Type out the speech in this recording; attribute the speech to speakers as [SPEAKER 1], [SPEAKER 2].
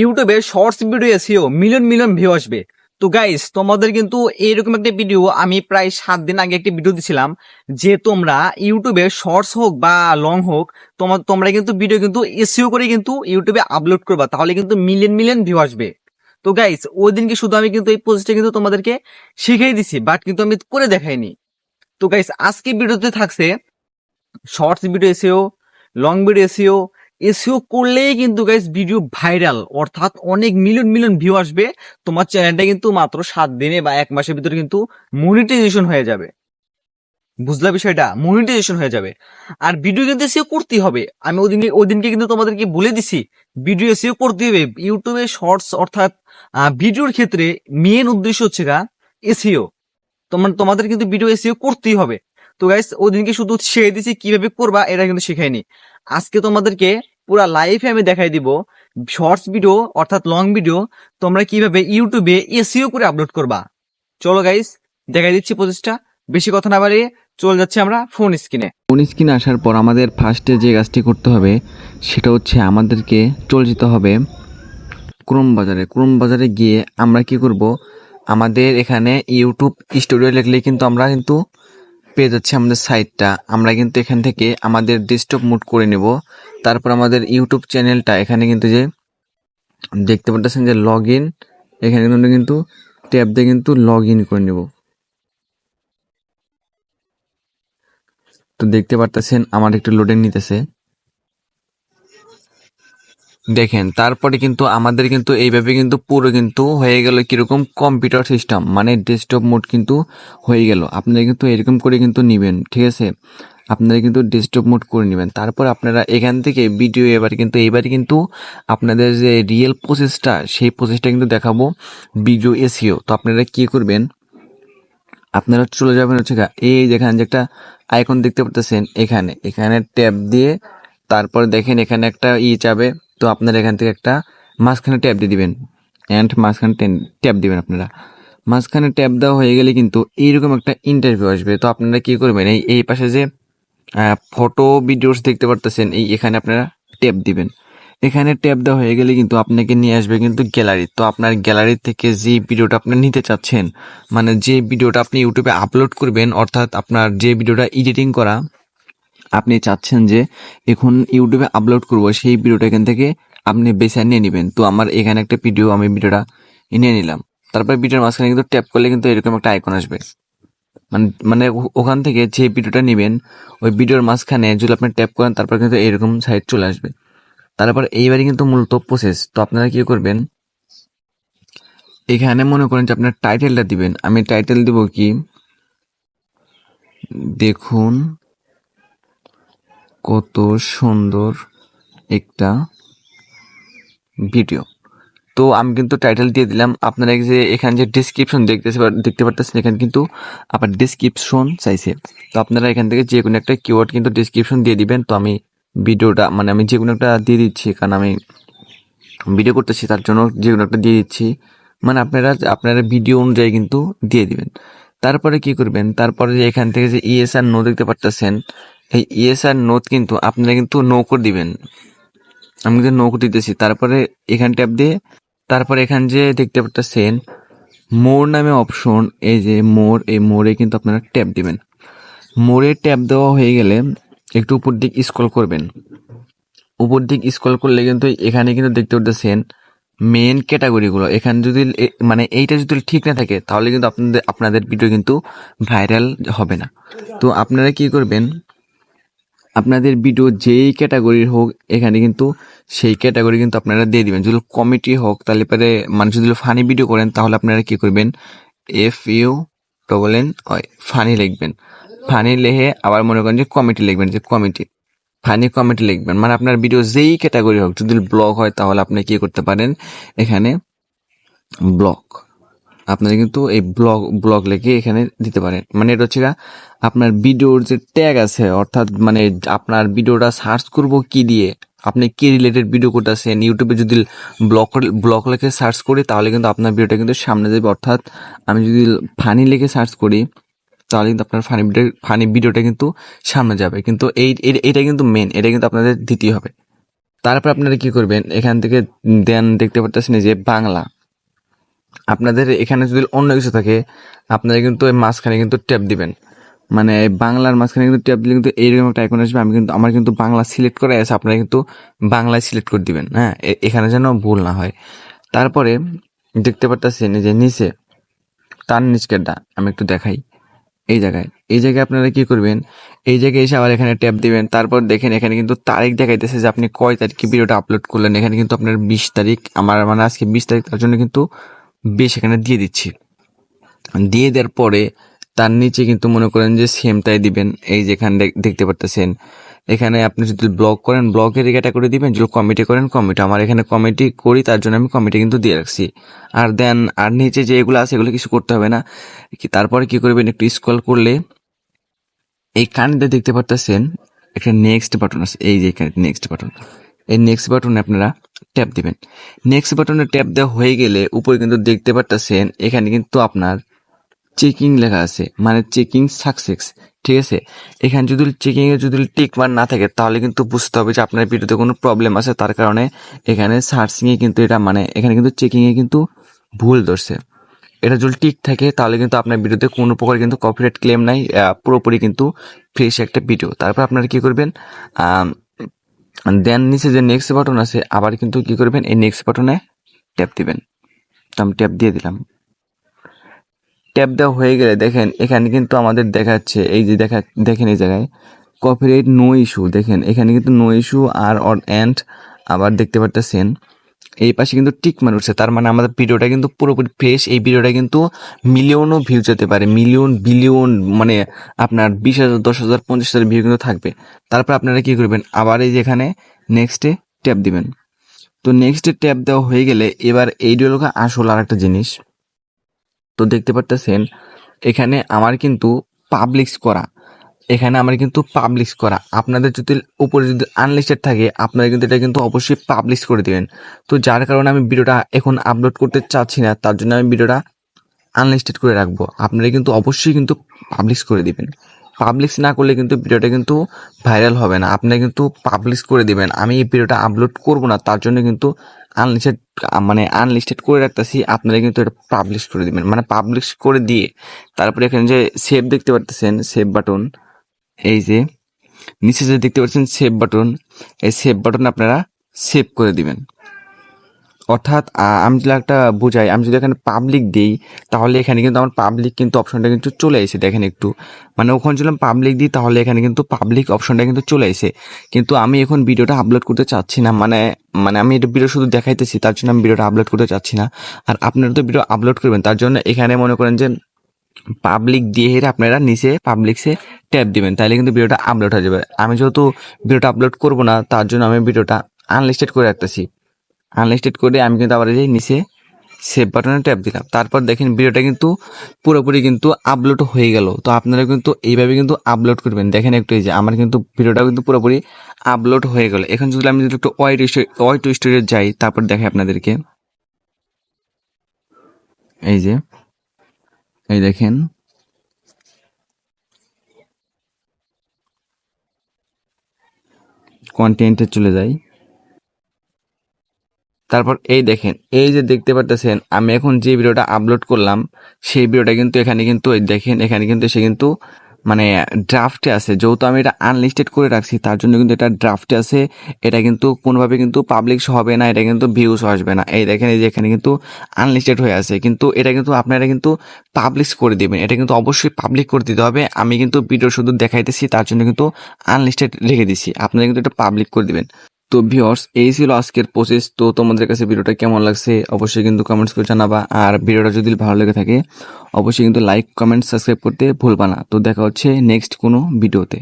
[SPEAKER 1] ইউটিউবে shorts video SEO, million million view আসবে। তো গাইস তোমাদের কিন্তু এরকম একটা ভিডিও আমি প্রায় সাত দিন আগে একটি ভিডিও দিছিলাম, যে তোমরা ইউটিউবে শর্টস হোক বা লং হোক তোমার তোমরা কিন্তু ভিডিও কিন্তু এসিও করে কিন্তু ইউটিউবে আপলোড করবা, তাহলে কিন্তু মিলিয়ন মিলিয়ন ভিউ আসবে। তো গাইস ওই দিনকে শুধু আমি কিন্তু এই পোস্টটা কিন্তু তোমাদেরকে শিখিয়ে দিছি বাট কিন্তু আমি করে দেখাইনি। তো গাইস আজকে ভিডিওতে থাকছে shorts video SEO long video SEO SEO করলেই কিন্তু গাইস ভিডিও ভাইরাল অর্থাৎ অনেক মিলিয়ন মিলিয়ন ভিউ আসবে। তোমার চ্যানেলটা কিন্তু মাত্র সাত দিনে বা এক মাসের ভিতরে কিন্তু মনিটাইজেশন হয়ে যাবে। বুঝলা বিষয়টা? মনিটাইজেশন হয়ে যাবে। আর ভিডিও কিন্তু এসিও করতেই হবে। আমি ওদিনকে ওদিনকে কিন্তু তোমাদেরকে বলে দিছি ভিডিও এসিও করতে হবে। ইউটিউবে শর্টস অর্থাৎ ভিডিওর ক্ষেত্রে মেন উদ্দেশ্য হচ্ছে গা এসিও। তোমার, তোমাদের কিন্তু ভিডিও এসিও করতেই হবে। তো গাইস ওদিনকে শুধু শিখিয়ে দিছি, কীভাবে করবা, এটা কিন্তু শেখায়নি আজকে তোমাদেরকে পুরা লাইভে আমি দেখাই দিব। শর্টস ভিডিও অর্থাৎ লং ভিডিও তোমরা কীভাবে ইউটিউবে এসিও করে আপলোড করবা। চলো গাইস দেখাই দিচ্ছি প্রচেষ্টা। বেশি কথা না বাড়িয়ে চলে যাচ্ছে আমরা ফোন স্ক্রিনে
[SPEAKER 2] ফোন স্ক্রিনে আসার পর আমাদের ফার্স্টে যে কাজটি করতে হবে, সেটা হচ্ছে আমাদেরকে চলে যেতে হবে ক্রোম বাজারে। ক্রোম বাজারে গিয়ে আমরা কি করব? আমাদের এখানে ইউটিউব স্টুডিও লিখলে কিন্তু আমরা কিন্তু পেয়ে যাচ্ছে আমাদের সাইটটা আমরা কিন্তু এখান থেকে আমাদের ডেস্কটপ মুড করে নেব। তারপর আমাদের ইউটিউব চ্যানেলটা এখানে কিন্তু যে দেখতে পাচ্ছেন যে লগ ইন এখানে কিন্তু কিন্তু ট্যাব দিয়ে কিন্তু লগ ইন করে নেব। তো দেখতে পারতেছেন, আমার একটু লোডিং নিতেছে। দেখেন, তারপরে কিন্তু আমাদের কিন্তু এইভাবে কিন্তু পুরো কিন্তু হয়ে গেল কীরকম কম্পিউটার সিস্টেম মানে ডেস্কটপ মোড কিন্তু হয়ে গেল। আপনারা কিন্তু এরকম করে কিন্তু নিবেন, ঠিক আছে? আপনারা কিন্তু ডেস্কটপ মোড করে নেবেন। তারপর আপনারা এখান থেকে ভিডিও এবার কিন্তু, এবারে কিন্তু আপনাদের যে রিয়েল প্রসেসটা সেই প্রসেসটা কিন্তু দেখাবো ভিডিও এসিও তো আপনারা কি করবেন? আপনারা চলে যাবেন হচ্ছে এই যেখানে যে একটা আইকন দেখতে পাচ্ছেন এখানে। এখানে ট্যাপ দিয়ে তারপর দেখেন এখানে একটা ই যাবে। তো আপনারা এখান থেকে একটা মাঝখানে ট্যাপ দিয়ে দিবেন। অ্যান্ড মাঝখানে ট্যাপ দিবেন আপনারা। মাঝখানে ট্যাপ দেওয়া হয়ে গেলে কিন্তু এইরকম একটা ইন্টারভিউ আসবে। তো আপনারা কি করবেন? এই এই পাশে যে ফটো ভিডিওস দেখতে পারতেছেন, এই এখানে আপনারা ট্যাব দিবেন। এখানে ট্যাব দেওয়া হয়ে গেলে কিন্তু আপনাকে নিয়ে আসবে কিন্তু গ্যালারি তো আপনার গ্যালারি থেকে যে ভিডিওটা আপনি নিতে চাচ্ছেন মানে যে ভিডিওটা আপনি ইউটিউবে আপলোড করবেন, অর্থাৎ আপনার যে ভিডিওটা এডিটিং করা, আপনি চাচ্ছেন যে এখন ইউটিউবে আপলোড করব, সেই ভিডিওটা এখান থেকে আপনি বেছে নিয়ে নেবেন। তো আমার এখানে একটা ভিডিও আমি ভিডিওটা নিয়ে নিলাম। তারপর ভিডিওর মাঝখানে কিন্তু ট্যাপ করলে কিন্তু এরকম একটা আইকন আসবে। মানে মানে ওখান থেকে যে ভিডিওটা নেবেন, ওই ভিডিওর মাঝখানে যদি আপনি ট্যাপ করেন, তারপর কিন্তু এরকম সাইড চলে আসবে। তারপর এইবারে কিন্তু মূলত প্রসেস তো আপনারা কী করবেন? এখানে মনে করেন যে আপনার টাইটেলটা দিবেন। আমি টাইটেল দিব কি? দেখুন, কত সুন্দর একটা ভিডিও তো আমি কিন্তু টাইটেল দিয়ে দিলাম। আপনারা যে এখানে যে ডিসক্রিপশন দেখতেছে দেখতে পারতেছেন, এখানে কিন্তু আবার ডিসক্রিপশন চাইছে। তো আপনারা এখান থেকে যে কোনো একটা কিওয়ার্ড কিন্তু ডিসক্রিপশন দিয়ে দিবেন। তো আমি ভিডিওটা মানে আমি যে কোনো একটা দিয়ে দিচ্ছি, কারণ আমি ভিডিও করতেছি, তার জন্য যে কোনো একটা দিয়ে দিচ্ছি। মানে আপনারা আপনারা ভিডিও অনুযায়ী কিন্তু দিয়ে দিবেন। তারপরে কি করবেন? তারপরে যে এখান থেকে যে ইএসআর নো দেখতে পারতেছেন, এই ইএসআর নোট কিন্তু আপনারা কিন্তু নো করে দিবেন। আমি কিন্তু নো করে দিতেছি। তারপরে এখান ট্যাপ দিয়ে তারপরে এখান যে দেখতে পারতেছেন, মোর নামে অপশন এই যে মোর, এই মোরে কিন্তু আপনারা ট্যাপ দিবেন। মোরে ট্যাপ দেওয়া হয়ে গেলে একটু উপর দিক স্ক্রল করবেন। উপর দিক স্ক্রল করলে কিন্তু এখানে কিন্তু দেখতে পারতেছেন মেন ক্যাটাগরিগুলো এখানে যদি মানে এইটা যদি ঠিক না থাকে, তাহলে কিন্তু আপনাদের আপনাদের ভিডিও কিন্তু ভাইরাল হবে না। তো আপনারা কি করবেন? আপনাদের ভিডিও যেই ক্যাটাগরির হোক, এখানে কিন্তু সেই ক্যাটাগরি কিন্তু আপনারা দিয়ে দিবেন। যদি কমেডি হোক, তাহলে পরে মানে যদি ফানি ভিডিও করেন, তাহলে আপনারা কি করবেন? F U double N funny লিখবেন। ফানি লেহে আবার মনে করেন যে কমিটি লিখবেন, যে কমিটি ফানি কমিটি লিখবেন। মানে আপনার ভিডিও যেই ক্যাটাগরি হোক, যদি ব্লগ হয়, তাহলে আপনি কি করতে পারেন? এখানে ব্লগ আপনারা কিন্তু এই ব্লগ ব্লগ লিখে এখানে দিতে পারেন। মানে এটা হচ্ছে আপনার ভিডিওর যে ট্যাগ আছে, অর্থাৎ মানে আপনার ভিডিওটা সার্চ করব কি দিয়ে? আপনি কি রিলেটেড ভিডিও করতেছেন? ইউটিউবে যদি ব্লক ব্লক লেখে সার্চ করি, তাহলে কিন্তু আপনার ভিডিওটা কিন্তু সামনে যাবে। অর্থাৎ আমি যদি ফানি লিখে সার্চ করি, তাহলে কিন্তু আপনার ফানি ভিডিও ফানি ভিডিওটা কিন্তু সামনে যাবে। কিন্তু এই এটা কিন্তু মেন এটা কিন্তু আপনাদের দিতেই হবে। তারপর আপনারা কি করবেন? এখান থেকে দেন দেখতে পারতেছেন যে বাংলা। আপনাদের এখানে যদি অন্য কিছু থাকে, আপনারা কিন্তু মাঝখানে কিন্তু ট্যাপ দিবেন। মানে বাংলার মাঝখানে কিন্তু ট্যাপ দিলে কিন্তু এইরকম একটা আইকন আসবে, আমি কিন্তু, আমার কিন্তু বাংলা সিলেক্ট করা আছে, আপনারা কিন্তু বাংলায় সিলেক্ট করে দিবেন হ্যাঁ? এখানে যেন ভুল না হয়। তারপরে দেখতে এই যে নিচে তার নিচকেরটা আমি একটু দেখাই। এই জায়গায় এই জায়গায় আপনারা কি করবেন? এই জায়গায় এসে আবার এখানে ট্যাপ দিবেন, তারপর দেখেন এখানে কিন্তু তারিখ দেখাইতেছে যে আপনি কয় তারিখে ভিডিওটা আপলোড করলেন, এখানে কিন্তু আপনার বিশ তারিখ, আমার মানে আজকে বিশ তারিখ তার জন্য কিন্তু বেশ এখানে দিয়ে দিচ্ছি। দিয়ে দেওয়ার পরে তার নিচে কিন্তু মনে করেন যে সেমটাই দিবেন। এই যেখানে দেখ- দেখতে পারতেছেন। এখানে আপনি যদি ব্লগ করেন ব্লগের করে দিবেন, যদি কমিটি করেন কমিটি আমার এখানে কমিটি করি, তার জন্য আমি কমিটি কিন্তু দিয়ে রাখছি। আর দেন আর নিচে যে এগুলো আছে, এগুলো কিছু করতে হবে না। কি তারপরে কি করবেন, একটু স্ক্রল করলে এই কানেক্টে দেখতে পারতেছেন, একটা নেক্সট বাটন আছে। এই যে এখানে নেক্সট বাটন এই নেক্সট বাটনে আপনারা ট্যাপ দিবেন। নেক্সট বাটনে ট্যাপ দেওয়া হয়ে গেলে উপরে কিন্তু দেখতে পারতেছেন, এখানে কিন্তু আপনার চেকিং লেখা আছে মানে চেকিং সাকসেস ঠিক আছে? এখানে যদি চেকিং এ যদি টিক মার না থাকে, তাহলে কিন্তু বুঝতে হবে যে আপনার ভিডিওতে কোনো প্রবলেম আছে, তার কারণে এখানে সার্চিং এ কিন্তু এটা মানে এখানে কিন্তু চেকিং এ কিন্তু ভুল ধরছে। এটা যদি টিক থাকে, তাহলে কিন্তু আপনার ভিডিওতে কোনো প্রকার কিন্তু কপিরাইট ক্লেম নাই পুরোপুরি কিন্তু ফ্রেশ একটা ভিডিও তারপর আপনারা কি করবেন দেন নিচে যে নেক্সট বাটন আছে, আবার কিন্তু কি করবেন, এই নেক্সট বাটনে ট্যাপ দিবেন। তো আমি ট্যাপ দিয়ে দিলাম। ট্যাপ দেওয়া হয়ে গেলে দেখেন, এখানে কিন্তু আমাদের দেখাচ্ছে, এই যে দেখা, দেখেন এই জায়গায় কপিরাইট নো ইস্যু দেখেন, এখানে কিন্তু নো ইস্যু আর অর অ্যান্ড আবার দেখতে পারতেছেন, এই পাশে কিন্তু টিক মার উঠছে, তার মানে আমাদের ভিডিওটা কিন্তু পুরোপুরি ফ্রেশ এই ভিডিওটা কিন্তু মিলিয়নও ভিউ যেতে পারে মিলিয়ন বিলিয়ন মানে আপনার বিশ হাজার, দশ হাজার, পঞ্চাশ হাজার ভিউ কিন্তু থাকবে, তারপর আপনারা কি করবেন, আবার এই যেখানে নেক্সটে ট্যাপ দিবেন, তো নেক্সটে ট্যাপ দেওয়া হয়ে গেলে এবার এই হলো আসল আর একটা জিনিস তো দেখতে পারতেছেন, এখানে আমার কিন্তু পাবলিক্স করা। এখানে আমার কিন্তু পাবলিশ করা। আপনাদের যদি উপরে যদি আনলিস্টেড থাকে, আপনারা কিন্তু এটা কিন্তু অবশ্যই পাবলিশ করে দিবেন। তো যার কারণে আমি ভিডিওটা এখন আপলোড করতে চাচ্ছি না, তার জন্য আমি ভিডিওটা আনলিস্টেড করে রাখব। আপনারা কিন্তু অবশ্যই কিন্তু পাবলিশ করে দিবেন। পাবলিশ না করলে কিন্তু ভিডিওটা কিন্তু ভাইরাল হবে না। আপনারা কিন্তু পাবলিশ করে দিবেন। আমি এই ভিডিওটা আপলোড করব না, তার জন্য কিন্তু আনলিস্টেড মানে আনলিস্টেড করে রাখতেছি, আপনারা কিন্তু এটা পাবলিশ করে দিবেন। মানে পাবলিশ করে দিয়ে তারপরে এখানে যে সেভ দেখতে পারতেছেন সেভ বাটন এই যে, নিচে যে দেখতে পাচ্ছেন সেভ বাটন এই সেভ বাটন আপনারা সেভ করে দিবেন। অর্থাৎ আমি যদি একটা বোঝাই, আমি যদি এখানে পাবলিক দিই, তাহলে এখানে কিন্তু আমার পাবলিক কিন্তু অপশনটা কিন্তু চলে এসে দেখেন একটু। মানে ওখানে যদি পাবলিক দিই, তাহলে এখানে কিন্তু পাবলিক অপশনটা কিন্তু চলে এসে কিন্তু আমি এখন ভিডিওটা আপলোড করতে চাচ্ছি না মানে মানে আমি এটা ভিডিও শুধু দেখাইতেছি, তার জন্য আমি ভিডিওটা আপলোড করতে চাচ্ছি না। আর আপনারা তো ভিডিও আপলোড করবেন, তার জন্য এখানে মনে করেন যে পাবলিক দিয়ে আপনারা নিচে পাবলিকসে ট্যাপ দিবেন, তাহলে কিন্তু ভিডিওটা আপলোড হয়ে যাবে। আমি যেহেতু ভিডিওটা আপলোড করব না, তার জন্য আমি ভিডিওটা আনলিস্টেড করে রাখতেছি। আনলিস্টেড করে আমি কিন্তু আবার এই নিচে সেভ বাটনে ট্যাপ দিলাম। তারপর দেখেন ভিডিওটা কিন্তু পুরোপুরি কিন্তু আপলোড হয়ে গেল। তো আপনারা কিন্তু এইভাবে কিন্তু আপলোড করবেন। দেখেন একটু এই যে আমার কিন্তু ভিডিওটা কিন্তু পুরোপুরি আপলোড হয়ে গেল। এখন যদি আমি যদি একটু ওয়াই টু ওয়াই টু স্টোরে যাই, তারপর দেখাই আপনাদেরকে। এই যে, এই দেখেন। কন্টেন্টে চলে যাই। তারপর এই দেখেন, এই যে দেখতে পারতেছেন, আমি এখন যে ভিডিওটা আপলোড করলাম, সেই ভিডিওটা কিন্তু এখানে কিন্তু দেখেন, এখানে কিন্তু সে কিন্তু মানে ড্রাফটে আছে। যেহেতু আমি এটা আনলিস্টেড করে রাখছি, তার জন্য কিন্তু এটা ড্রাফটে আছে। এটা কিন্তু কোনোভাবে কিন্তু পাবলিক হবে না, এটা কিন্তু ভিউজ আসবে না। এই দেখেন, এই যে এখানে কিন্তু আনলিস্টেড হয়ে আছে। কিন্তু এটা কিন্তু আপনারা কিন্তু পাবলিশ করে দিবেন। এটা কিন্তু অবশ্যই পাবলিক করে দিতে হবে। আমি কিন্তু ভিডিও শুধু দেখাইতেছি, তার জন্য কিন্তু আনলিস্টেড রেখে দিছি। আপনারা কিন্তু এটা পাবলিক করে দিবেন। তো ভিওর্স এই ছিল আজকের প্রসেস তো তোমাদের কাছে ভিডিওটা কেমন লাগছে অবশ্যই কিন্তু কমেন্টস করে জানাবা। আর ভিডিওটা যদি ভালো লেগে থাকে, অবশ্যই কিন্তু লাইক কমেন্ট সাবস্ক্রাইব করতে ভুলবা না। তো দেখা হচ্ছে নেক্সট কোনো ভিডিওতে।